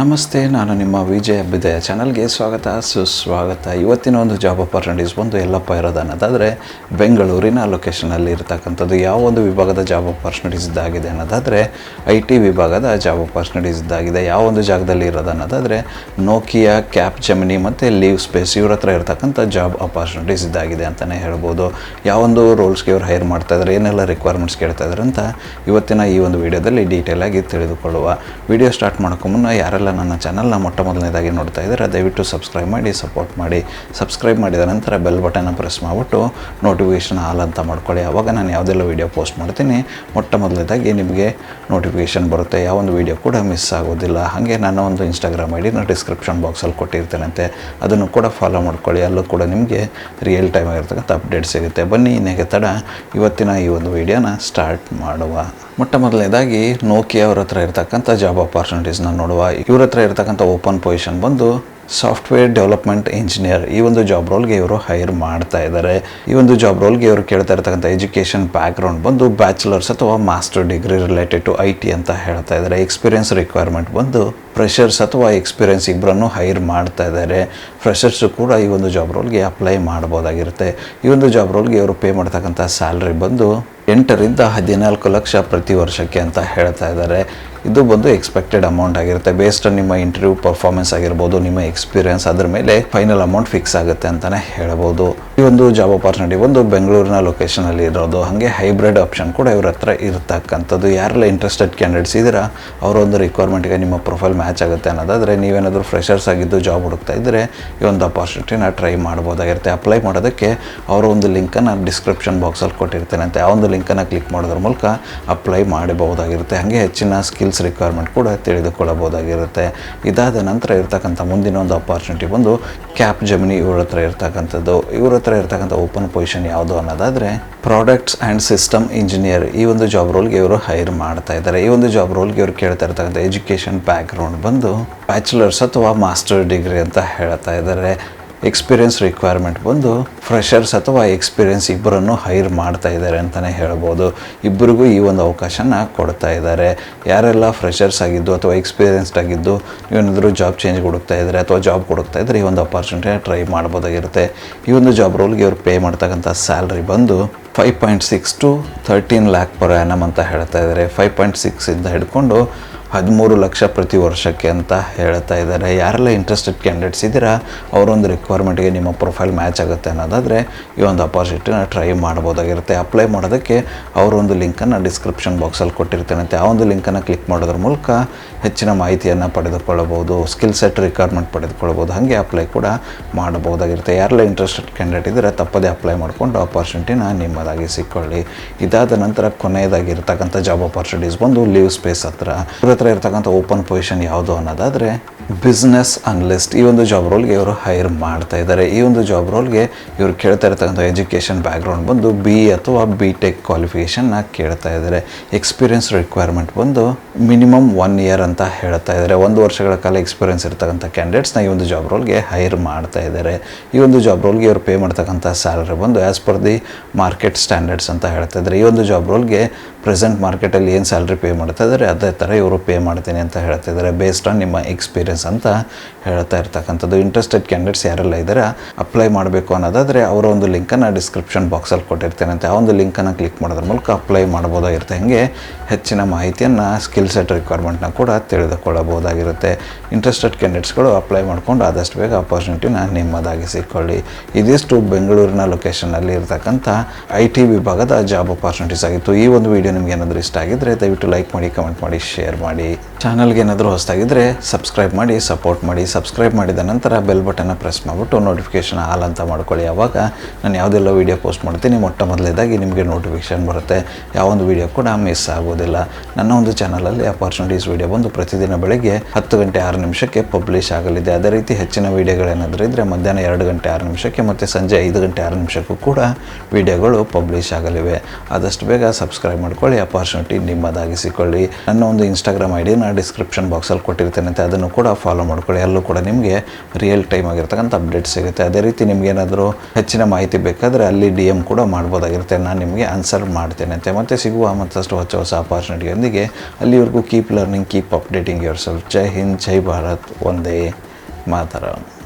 ನಮಸ್ತೆ, ನಾನು ನಿಮ್ಮ ವಿಜಯ ಅಭ್ಯುದಯ. ಚಾನಲ್ಗೆ ಸ್ವಾಗತ, ಸುಸ್ವಾಗತ. ಇವತ್ತಿನ ಒಂದು ಜಾಬ್ ಅಪರ್ಚುನಿಟೀಸ್ ಬಂದು ಎಲ್ಲಪ್ಪ ಇರೋದು ಅನ್ನೋದಾದರೆ ಬೆಂಗಳೂರಿನ ಲೊಕೇಶನಲ್ಲಿ ಇರತಕ್ಕಂಥದ್ದು ಯಾವ ಒಂದು ವಿಭಾಗದ ಜಾಬ್ ಅಪರ್ಚುನಿಟೀಸ್ ಇದ್ದಾಗಿದೆ ಅನ್ನೋದಾದರೆ ಐ ಟಿ ವಿಭಾಗದ ಜಾಬ್ ಅಪರ್ಚುನಿಟೀಸ್ ಇದ್ದಾಗಿದೆ ಯಾವ ಒಂದು ಜಾಗದಲ್ಲಿ ಇರೋದು ಅನ್ನೋದಾದರೆ ನೋಕಿಯಾ ಕ್ಯಾಪ್ ಜಮಿನಿ ಮತ್ತು ಲೀವ್ ಸ್ಪೇಸ್ ಇವ್ರ ಹತ್ರ ಇರತಕ್ಕಂಥ ಜಾಬ್ ಅಪರ್ಚುನಿಟೀಸ್ ಇದ್ದಾಗಿದೆ ಅಂತಲೇ ಹೇಳ್ಬೋದು. ಯಾವೊಂದು ರೋಲ್ಸ್ಗೆ ಇವ್ರು ಹೈರ್ ಮಾಡ್ತಾ ಇದ್ದಾರೆ ಏನೆಲ್ಲ ರಿಕ್ವೈರ್ಮೆಂಟ್ಸ್ ಕೇಳ್ತಾ ಇದ್ದಾರೆ ಅಂತ ಇವತ್ತಿನ ಈ ಒಂದು ವಿಡಿಯೋದಲ್ಲಿ ಡೀಟೇಲಾಗಿ ತಿಳಿದುಕೊಳ್ಳುವ. ವಿಡಿಯೋ ಸ್ಟಾರ್ಟ್ ಮಾಡೋಕ್ಕೂ ಮುನ್ನ ಯಾರೆಲ್ಲ ನನ್ನ ಚಾನಲ್ನ ಮೊಟ್ಟ ಮೊದಲನೇದಾಗಿ ನೋಡ್ತಾ ಇದ್ದಾರೆ, ದಯವಿಟ್ಟು ಸಬ್ಸ್ಕ್ರೈಬ್ ಮಾಡಿ ಸಪೋರ್ಟ್ ಮಾಡಿ. ಸಬ್ಸ್ಕ್ರೈಬ್ ಮಾಡಿದ ನಂತರ ಬೆಲ್ ಬಟನ್ನ ಪ್ರೆಸ್ ಮಾಡಿಬಿಟ್ಟು ನೋಟಿಫಿಕೇಷನ್ ಆಲ್ ಅಂತ ಮಾಡ್ಕೊಳ್ಳಿ. ಆವಾಗ ನಾನು ಯಾವುದೆಲ್ಲ ವೀಡಿಯೋ ಪೋಸ್ಟ್ ಮಾಡ್ತೀನಿ ಮೊಟ್ಟ ಮೊದಲನೇದಾಗಿ ನಿಮಗೆ ನೋಟಿಫಿಕೇಷನ್ ಬರುತ್ತೆ. ಯಾವ ಒಂದು ವೀಡಿಯೋ ಕೂಡ ಮಿಸ್ ಆಗೋದಿಲ್ಲ. ಹಾಗೆ ನನ್ನ ಒಂದು ಇನ್ಸ್ಟಾಗ್ರಾಮ್ ಐ ಡಿನ ಡಿಸ್ಕ್ರಿಪ್ಷನ್ ಬಾಕ್ಸಲ್ಲಿ ಕೊಟ್ಟಿರ್ತೇನಂತೆ. ಅದನ್ನು ಕೂಡ ಫಾಲೋ ಮಾಡ್ಕೊಳ್ಳಿ. ಅಲ್ಲೂ ಕೂಡ ನಿಮಗೆ ರಿಯಲ್ ಟೈಮ್ ಆಗಿರ್ತಕ್ಕಂಥ ಅಪ್ಡೇಟ್ ಸಿಗುತ್ತೆ. ಬನ್ನಿ, ಇನ್ನೇಗೆ ತಡ. ಇವತ್ತಿನ ಈ ಒಂದು ವಿಡಿಯೋನ ಸ್ಟಾರ್ಟ್ ಮಾಡುವ. ಮೊಟ್ಟ ಮೊದಲನೇದಾಗಿ ನೋಕಿಯಾ ಅವ್ರ ಹತ್ರ ಇರ್ತಕ್ಕಂಥ ಜಾಬ್ ಅಪಾರ್ಚುನಿಟೀಸ್ನ ನೋಡುವ. ಇವ್ರ ಹತ್ರ ಇರ್ತಕ್ಕಂಥ ಓಪನ್ ಪೊಸಿಷನ್ ಬಂದು ಸಾಫ್ಟ್ವೇರ್ ಡೆವಲಪ್ಮೆಂಟ್ ಇಂಜಿನಿಯರ್ ಈ ಒಂದು ಜಾಬ್ ರೋಲ್ಗೆ ಇವರು ಹೈರ್ ಮಾಡ್ತಾ ಇದ್ದಾರೆ ಈ ಒಂದು ಜಾಬ್ ರೋಲ್ಗೆ ಇವರು ಕೇಳ್ತಾ ಇರ್ತಕ್ಕಂಥ ಎಜುಕೇಷನ್ ಬ್ಯಾಕ್ಗ್ರೌಂಡ್ ಬಂದು ಬ್ಯಾಚುಲರ್ಸ್ ಅಥವಾ master degree related to I T ಅಂತ ಹೇಳ್ತಾ ಇದ್ದಾರೆ ಎಕ್ಸ್ಪೀರಿಯನ್ಸ್ ರಿಕ್ವೈರ್ಮೆಂಟ್ ಬಂದು ಫ್ರೆಷರ್ಸ್ ಅಥವಾ ಎಕ್ಸ್ಪೀರಿಯನ್ಸ್ ಇಬ್ಬರನ್ನು ಹೈರ್ ಮಾಡ್ತಾ ಇದ್ದಾರೆ ಫ್ರೆಷರ್ಸು ಕೂಡ ಈ ಒಂದು ಜಾಬ್ ರೋಲ್ಗೆ ಅಪ್ಲೈ ಮಾಡ್ಬೋದಾಗಿರುತ್ತೆ. ಈ ಒಂದು ಜಾಬ್ ರೋಲ್ಗೆ ಇವರು ಪೇ ಮಾಡ್ತಕ್ಕಂಥ ಸ್ಯಾಲ್ರಿ ಬಂದು ಎಂಟರಿಂದ ಹದಿನಾಲ್ಕು ಲಕ್ಷ ಪ್ರತಿ ವರ್ಷಕ್ಕೆ ಅಂತ ಹೇಳ್ತಾ ಇದ್ದಾರೆ ಇದು ಬಂದು ಎಕ್ಸ್ಪೆಕ್ಟೆಡ್ ಅಮೌಂಟ್ ಆಗಿರುತ್ತೆ. ಬೇಸ್ಡ್ ನಿಮ್ಮ ಇಂಟರ್ವ್ಯೂ ಪರ್ಫಾರ್ಮೆನ್ಸ್ ಆಗಿರ್ಬೋದು, ನಿಮ್ಮ ಎಕ್ಸ್ಪೀರಿಯನ್ಸ್ ಅದ್ರ ಮೇಲೆ ಫೈನಲ್ ಅಮೌಂಟ್ ಫಿಕ್ಸ್ ಆಗುತ್ತೆ ಅಂತಲೇ ಹೇಳ್ಬೋದು. ಈ ಒಂದು ಜಾಬ್ ಅಪಾರ್ಚುನಿಟಿ ಒಂದು ಬೆಂಗಳೂರಿನ ಲೊಕೇಶನಲ್ಲಿ ಇರೋದು, ಹಾಗೆ ಹೈಬ್ರಿಡ್ ಆಪ್ಷನ್ ಕೂಡ ಇವ್ರ ಹತ್ರ ಇರ್ತಕ್ಕಂಥದ್ದು. ಯಾರೆಲ್ಲ ಇಂಟ್ರೆಸ್ಟೆಡ್ ಕ್ಯಾಂಡಿಡೇಟ್ಸ್ ಇದ್ದೀರಾ ಅವರ ಒಂದು ರಿಕ್ವೈರ್ಮೆಂಟ್ಗೆ ನಿಮ್ಮ ಪ್ರೊಫೈಲ್ ಮ್ಯಾಚ್ ಆಗುತ್ತೆ ಅನ್ನೋದಾದರೆ, ನೀವೇನಾದರೂ ಫ್ರೆಷರ್ಸ್ ಆಗಿದ್ದು ಜಾಬ್ ಹುಡುಕ್ತಾ ಇದ್ದರೆ ಈ ಒಂದು ಅಪಾರ್ಚುನಿಟಿನ ಟ್ರೈ ಮಾಡ್ಬೋದಾಗಿರುತ್ತೆ. ಅಪ್ಲೈ ಮಾಡೋದಕ್ಕೆ ಅವರ ಒಂದು ಲಿಂಕನ್ನು ಡಿಸ್ಕ್ರಿಪ್ಷನ್ ಬಾಕ್ಸಲ್ಲಿ ಕೊಟ್ಟಿರ್ತೇನೆ ಅಂತ ಆ ಒಂದು ಲಿಂಕನ್ನು ಕ್ಲಿಕ್ ಮಾಡೋದ್ರ ಮೂಲಕ ಅಪ್ಲೈ ಮಾಡಬಹುದಾಗಿರುತ್ತೆ. ಹಾಗೆ ಹೆಚ್ಚಿನ ಸ್ಕಿಲ್ಸ್ ರಿಕ್ವೈರ್ಮೆಂಟ್ ಕೂಡ ತಿಳಿದುಕೊಳ್ಳಬಹುದಾಗಿರುತ್ತೆ. ಇದಾದ ನಂತರ ಇರ್ತಕ್ಕಂಥ ಮುಂದಿನ ಒಂದು ಅಪಾರ್ಚುನಿಟಿ ಬಂದು ಕ್ಯಾಪ್ ಜಮಿನಿ ಇವ್ರ ಹತ್ರ ಇರ್ತಕ್ಕಂಥದ್ದು. ಇವ್ರ ಹತ್ರ ಇರ್ತಕ್ಕಂಥ ಓಪನ್ ಪೊಸಿಷನ್ ಯಾವುದು ಅನ್ನೋದಾದರೆ ಪ್ರಾಡಕ್ಟ್ಸ್ ಆ್ಯಂಡ್ ಸಿಸ್ಟಮ್ ಇಂಜಿನಿಯರ್ ಈ ಒಂದು ಜಾಬ್ ರೋಲ್ಗೆ ಇವರು ಹೈರ್ ಮಾಡ್ತಾ ಇದ್ದಾರೆ. ಈ ಒಂದು ಜಾಬ್ ರೋಲ್ಗೆ ಇವರು ಕೇಳ್ತಾ ಇರ್ತಕ್ಕಂಥ ಎಜುಕೇಷನ್ ಬ್ಯಾಕ್ಗ್ರೌಂಡ್ ಬಂದು ಬ್ಯಾಚುಲರ್ಸ್ ಅಥವಾ ಮಾಸ್ಟರ್ ಡಿಗ್ರಿ ಅಂತ ಹೇಳ್ತಾ ಇದ್ದಾರೆ. ಎಕ್ಸ್ಪೀರಿಯನ್ಸ್ ರಿಕ್ವೈರ್ಮೆಂಟ್ ಬಂದು ಫ್ರೆಷರ್ಸ್ ಅಥವಾ ಎಕ್ಸ್ಪೀರಿಯನ್ಸ್ ಇಬ್ಬರನ್ನು ಹೈರ್ ಮಾಡ್ತಾ ಇದ್ದಾರೆ ಅಂತಲೇ ಹೇಳ್ಬೋದು. ಇಬ್ಬರಿಗೂ ಈ ಒಂದು ಅವಕಾಶನ ಕೊಡ್ತಾ ಇದ್ದಾರೆ. ಯಾರೆಲ್ಲ ಫ್ರೆಷರ್ಸ್ ಆಗಿದ್ದು ಅಥವಾ ಎಕ್ಸ್ಪೀರಿಯನ್ಸ್ಡ್ ಆಗಿದ್ದು ಏನಾದರೂ ಜಾಬ್ ಚೇಂಜ್ ಹುಡುಕ್ತಾ ಇದ್ದಾರೆ ಅಥವಾ ಜಾಬ್ ಹುಡುಕ್ತಾ ಇದ್ದರೆ ಈ ಒಂದು ಅಪಾರ್ಚುನಿಟಿನ ಟ್ರೈ ಮಾಡ್ಬೋದಾಗಿರುತ್ತೆ. ಈ ಒಂದು ಜಾಬ್ ರೋಲ್ಗೆ ಇವ್ರು ಪೇ ಮಾಡ್ತಕ್ಕಂಥ ಸ್ಯಾಲ್ರಿ ಬಂದು five point six to thirteen lakh per annum ಅಂತ ಹೇಳ್ತಾ ಇದ್ದಾರೆ. ಫೈವ್ ಪಾಯಿಂಟ್ ಸಿಕ್ಸಿಂದ ಹಿಡ್ಕೊಂಡು ಹದಿಮೂರು ಲಕ್ಷ ಪ್ರತಿ ವರ್ಷಕ್ಕೆ ಅಂತ ಹೇಳ್ತಾ ಇದ್ದಾರೆ. ಯಾರೆಲ್ಲ ಇಂಟ್ರೆಸ್ಟೆಡ್ ಕ್ಯಾಂಡಿಡೇಟ್ಸ್ ಇದ್ದೀರಾ, ಅವರೊಂದು ರಿಕ್ವೈರ್ಮೆಂಟ್ಗೆ ನಿಮ್ಮ ಪ್ರೊಫೈಲ್ ಮ್ಯಾಚ್ ಆಗುತ್ತೆ ಅನ್ನೋದಾದರೆ ಈ ಒಂದು ಅಪಾರ್ಚುನಿಟಿನ ಟ್ರೈ ಮಾಡ್ಬೋದಾಗಿರುತ್ತೆ ಅಪ್ಲೈ ಮಾಡೋದಕ್ಕೆ ಅವರೊಂದು ಲಿಂಕನ್ನು ಡಿಸ್ಕ್ರಿಪ್ಷನ್ ಬಾಕ್ಸಲ್ಲಿ ಕೊಟ್ಟಿರ್ತೇನಂತೆ. ಆ ಒಂದು ಲಿಂಕನ್ನು ಕ್ಲಿಕ್ ಮಾಡೋದ್ರ ಮೂಲಕ ಹೆಚ್ಚಿನ ಮಾಹಿತಿಯನ್ನು ಪಡೆದುಕೊಳ್ಳಬಹುದು ಸ್ಕಿಲ್ ಸೆಟ್ ರಿಕ್ವೈರ್ಮೆಂಟ್ ಪಡೆದುಕೊಳ್ಬೋದು ಹಾಗೆ ಅಪ್ಲೈ ಕೂಡ ಮಾಡಬಹುದಾಗಿರುತ್ತೆ. ಯಾರೆಲ್ಲ ಇಂಟ್ರೆಸ್ಟೆಡ್ ಕ್ಯಾಂಡಿಡೇಟ್ ಇದ್ದರೆ, ತಪ್ಪದೇ ಅಪ್ಲೈ ಮಾಡಿಕೊಂಡು ಅಪಾರ್ಚುನಿಟಿನ ನಿಮ್ಮದಾಗಿ ಸಿಕ್ಕೊಳ್ಳಿ. ಇದಾದ ನಂತರ ಕೊನೆಯದಾಗಿರ್ತಕ್ಕಂಥ ಜಾಬ್ ಅಪಾರ್ಚುನಿಟೀಸ್ ಬಂದು ಲೀವ್ ಸ್ಪೇಸ್ ಹತ್ರ ಹತ್ರ ಇರ್ತಕ್ಕಂಥ ಓಪನ್ ಪೊಸಿಷನ್ ಯಾವುದು ಅನ್ನೋದಾದರೆ ಬಿಸ್ನೆಸ್ ಅನ್ಲಿಸ್ಟ್ ಈ ಒಂದು ಜಾಬ್ ರೋಲ್ಗೆ ಇವರು ಹೈರ್ ಮಾಡ್ತಾ ಇದ್ದಾರೆ ಈ ಒಂದು ಜಾಬ್ ರೋಲ್ಗೆ ಇವರು ಕೇಳ್ತಾ ಇರ್ತಕ್ಕಂಥ ಎಜುಕೇಷನ್ ಬ್ಯಾಕ್ಗ್ರೌಂಡ್ ಬಂದು ಬಿ ಅಥವಾ ಬಿ ಟೆಕ್ ಕ್ವಾಲಿಫಿಕೇಷನ್ನ ಕೇಳ್ತಾ ಇದ್ದಾರೆ ಎಕ್ಸ್ಪೀರಿಯನ್ಸ್ ರಿಕ್ವೈರ್ಮೆಂಟ್ ಬಂದು ಮಿನಿಮಮ್ ಒನ್ ಇಯರ್ ಅಂತ ಹೇಳ್ತಾ ಇದ್ದಾರೆ ಒಂದು ವರ್ಷಗಳ ಕಾಲ ಎಕ್ಸ್ಪೀರಿಯನ್ಸ್ ಇರ್ತಕ್ಕಂಥ ಕ್ಯಾಂಡಿಡೇಟ್ಸ್ನ ಈ ಒಂದು ಜಾಬ್ ರೋಲ್ಗೆ ಹೈರ್ ಮಾಡ್ತಾ ಇದ್ದಾರೆ ಈ ಒಂದು ಜಾಬ್ ರೋಲ್ಗೆ ಇವರು ಪೇ ಮಾಡ್ತಕ್ಕಂಥ ಸ್ಯಾಲರಿ ಬಂದು as per the market standards ಅಂತ ಹೇಳ್ತಾ ಇದ್ದಾರೆ ಈ ಒಂದು ಜಾಬ್ ರೋಲ್ಗೆ ಪ್ರೆಸೆಂಟ್ ಮಾರ್ಕೆಟಲ್ಲಿ ಏನು ಸ್ಯಾಲ್ರಿ ಪೇ ಮಾಡ್ತಾ ಇದ್ದಾರೆ ಅದೇ ಥರ ಇವರು ಪೇ ಮಾಡ್ತೀನಿ ಅಂತ ಹೇಳ್ತಾ ಇದ್ದಾರೆ ಬೇಸ್ಡ್ ಆನ್ ನಿಮ್ಮ ಎಕ್ಸ್ಪೀರಿಯನ್ಸ್ ಅಂತ ಹೇಳ್ತಾ ಇರ್ತಕ್ಕಂಥದ್ದು. ಇಂಟ್ರೆಸ್ಟೆಡ್ ಕ್ಯಾಂಡಿಡೇಟ್ಸ್ ಯಾರೆಲ್ಲ ಇದ್ದಾರೆ ಅಪ್ಲೈ ಮಾಡಬೇಕು ಅನ್ನೋದಾದರೆ ಅವರ ಒಂದು ಲಿಂಕನ್ನು ಡಿಸ್ಕ್ರಿಪ್ಷನ್ ಬಾಕ್ಸಲ್ಲಿ ಕೊಟ್ಟಿರ್ತೇನೆ ಅಂತ ಆ ಒಂದು ಲಿಂಕನ್ನು ಕ್ಲಿಕ್ ಮಾಡೋದ್ರ ಮೂಲಕ ಅಪ್ಲೈ ಮಾಡ್ಬೋದಾಗಿರುತ್ತೆ ಹಾಗೆ ಹೆಚ್ಚಿನ ಮಾಹಿತಿಯನ್ನು ಸ್ಕಿಲ್ ಸೆಟ್ ರಿಕ್ವೈರ್ಮೆಂಟ್ನ ಕೂಡ ತಿಳಿದುಕೊಳ್ಳಬಹುದಾಗಿರುತ್ತೆ. ಇಂಟ್ರೆಸ್ಟೆಡ್ ಕ್ಯಾಂಡಿಡೇಟ್ಸ್ಗಳು ಅಪ್ಲೈ ಮಾಡ್ಕೊಂಡು ಆದಷ್ಟು ಬೇಗ ಅಪರ್ಚುನಿಟಿನ ನಿಮ್ಮದಾಗಿಸಿಕೊಳ್ಳಿ ಇದಿಷ್ಟು ಬೆಂಗಳೂರಿನ ಲೊಕೇಶನ್ನಲ್ಲಿ ಇರತಕ್ಕಂಥ ಐ ಟಿ ವಿಭಾಗದ ಜಾಬ್ ಅಪಾರ್ಚುನಿಟೀಸ್ ಆಗಿತ್ತು. ಈ ಒಂದು ವಿಡಿಯೋ ನಿಮ್ಗೆ ಏನಾದರೂ ಇಷ್ಟ ಆಗಿದ್ದರೆ ದಯವಿಟ್ಟು ಲೈಕ್ ಮಾಡಿ ಕಮೆಂಟ್ ಮಾಡಿ ಶೇರ್ ಮಾಡಿ. ಚಾನಲ್ಗೆ ಏನಾದರೂ ಹೊಸದಾಗಿದ್ದರೆ ಸಬ್ಸ್ಕ್ರೈಬ್ ಮಾಡಿ. ಸಪೋರ್ಟ್ ಮಾಡಿ ಸಬ್ಸ್ಕ್ರೈಬ್ ಮಾಡಿದ ನಂತರ ಬೆಲ್ ಬಟನ್ನ ಪ್ರೆಸ್ ಮಾಡಿಬಿಟ್ಟು ನೋಟಿಫಿಕೇಷನ್ ಆಲ್ ಅಂತ ಮಾಡ್ಕೊಳ್ಳಿ. ಆವಾಗ ನಾನು ಯಾವುದೆಲ್ಲ ವೀಡಿಯೋ ಪೋಸ್ಟ್ ಮಾಡ್ತೀನಿ, ಮೊಟ್ಟ ಮೊದಲೇದಾಗಿ ನಿಮಗೆ ನೋಟಿಫಿಕೇಷನ್ ಬರುತ್ತೆ. ಯಾವೊಂದು ವೀಡಿಯೋ ಕೂಡ ಮಿಸ್ ಆಗೋದಿಲ್ಲ. ನನ್ನ ಒಂದು ಚಾನಲಲ್ಲಿ ಅಪಾರ್ಚುನಿಟೀಸ್ ವೀಡಿಯೋ ಬಂದು ಪ್ರತಿದಿನ ಬೆಳಗ್ಗೆ ಹತ್ತು ಗಂಟೆ ಆರು ನಿಮಿಷಕ್ಕೆ ಪಬ್ಲಿಷ್ ಆಗಲಿದೆ. ಅದೇ ರೀತಿ ಹೆಚ್ಚಿನ ವೀಡಿಯೋಗಳೇನಾದರೂ ಇದ್ದರೆ ಮಧ್ಯಾಹ್ನ ಎರಡು ಗಂಟೆ ಆರು ನಿಮಿಷಕ್ಕೆ ಮತ್ತು ಸಂಜೆ ಐದು ಗಂಟೆ ಆರು ನಿಮಿಷಕ್ಕೂ ಕೂಡ ವೀಡಿಯೋಗಳು ಪಬ್ಲಿಷ್ ಆಗಲಿವೆ. ಆದಷ್ಟು ಬೇಗ ಸಬ್ಸ್ಕ್ರೈಬ್ ಮಾಡ್ಕೊಳ್ಳಿ ಅಪಾರ್ಚುನಿಟಿ ನಿಮ್ಮದಾಗಿಸಿಕೊಳ್ಳಿ. ನನ್ನ ಒಂದು ಇನ್ಸ್ಟಾಗ್ರಾಮ್ ಐ ಡಿನ ಡಿಸ್ಕ್ರಿಪ್ಷನ್ ಬಾಕ್ಸಲ್ಲಿ ಕೊಟ್ಟಿರ್ತೇನೆ ಅದನ್ನು ಕೂಡ ಫಾಲೋ ಮಾಡ್ಕೊಳ್ಳಿ. ಅಲ್ಲೂ ಕೂಡ ನಿಮಗೆ ರಿಯಲ್ ಟೈಮ್ ಆಗಿರ್ತಕ್ಕಂಥ ಅಪ್ಡೇಟ್ ಸಿಗುತ್ತೆ. ಅದೇ ರೀತಿ ನಿಮ್ಗೆ ಏನಾದರೂ ಹೆಚ್ಚಿನ ಮಾಹಿತಿ ಬೇಕಾದರೆ ಅಲ್ಲಿ ಡಿ ಎಂ ಕೂಡ ಮಾಡ್ಬೋದಾಗಿರುತ್ತೆ. ನಾನು ನಿಮಗೆ ಆನ್ಸರ್ ಮಾಡ್ತೇನೆ ಅಂತೆ. ಮತ್ತೆ ಸಿಗುವ ಮತ್ತಷ್ಟು ಹೊಸ ಹೊಸ ಅಪಾರ್ಚುನಿಟಿಯೊಂದಿಗೆ ಅಲ್ಲಿವರೆಗೂ keep learning keep updating yourself Jai Hind, Jai Bharat. Vande Mataram.